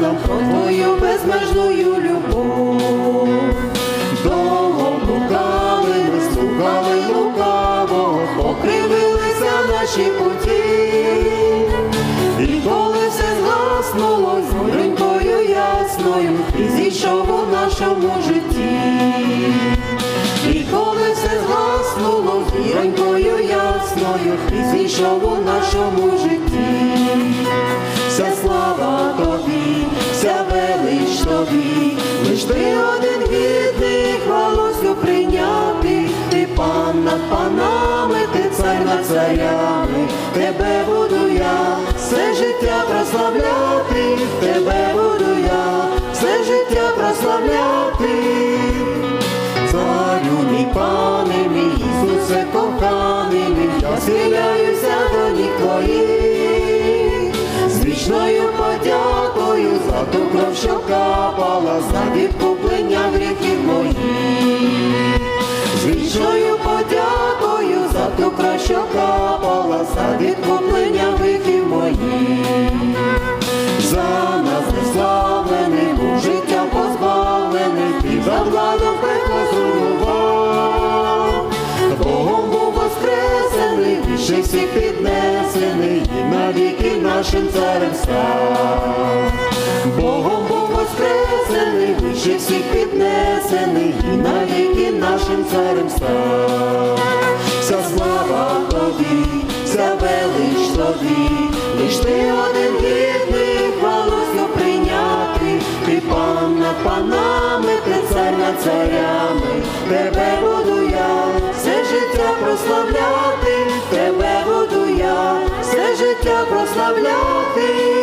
нам про твою безмежную любов. Довго блукали, ми слухали лукаво, покривилися наші путі. І коли все згаснуло зоренькою ясною, ти зійшов у нашому житті. І коли все згаснуло зіронькою ясною, ти зійшов у нашому житті. Тобі, лиш ти один гідний хвалосю прийняти, ти пан над панами, ти цар над царями, тебе буду я, все життя прославляти, тебе буду я, все життя прославляти. Царю мій пане мій, Ісусе коханий мій, я за ту кров, що капала, за відкуплення гріхів моїх, з вічною подякою за ту кров, що капала, за відкуплення гріхів моїх, за нас неславлений, був життя позбавлений, ти за владу пекло зруйнував. Богом був воскресений, вище всіх піднесений, і навіки нашим царем став. Вище всіх піднесений, і навіки нашим царем став. Вся слава тобі, вся велич тобі, лиш ти один гідний хвалосю прийняти, ти пан над панами, ти цар над царями, тебе буду я, все життя прославляти, тебе буду я, все життя прославляти.